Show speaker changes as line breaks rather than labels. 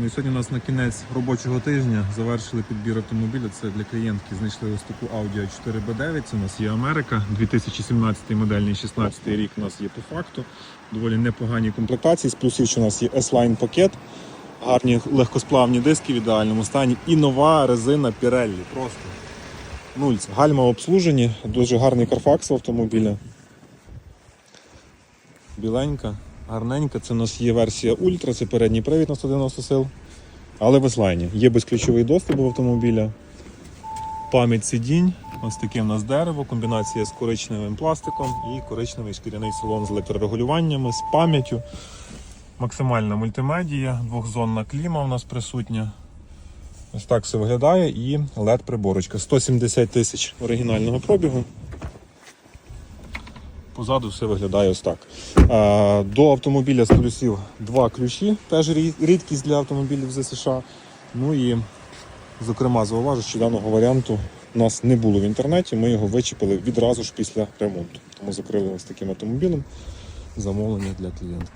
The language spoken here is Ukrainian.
Ну і сьогодні у нас на кінець робочого тижня завершили підбір автомобіля. Це для клієнтки знайшли ось таку Audi a 4 b 9 Це у нас є Америка, 2017 модельний 16 рік у нас є по факту. Доволі непогані комплектації. З плюсів, що у нас є S-Line пакет, гарні легкосплавні диски в ідеальному стані і нова резина Pirelli. Просто нульц. Гальма обслужені, дуже гарний карфакс автомобіля. Біленька, гарненька. Це у нас є версія Ультра, це передній привід на 190 сил. Але в S-Line. Є безключовий доступ до автомобіля. Пам'ять сидінь. Ось таке в нас дерево, комбінація з коричневим пластиком і коричневий шкіряний салон з електрорегулюваннями, з пам'яттю. Максимальна мультимедія, двохзонна кліма у нас присутня. Ось так все виглядає і LED-приборочка. 170 тисяч оригінального пробігу. Позаду все виглядає ось так. Е, До автомобіля з плюсів два ключі, теж рідкість для автомобілів з США. Ну і, зокрема, зауважу, що даного варіанту у нас не було в інтернеті. Ми його вичепили відразу ж після ремонту. Тому закрили ось таким автомобілем замовлення для клієнтки.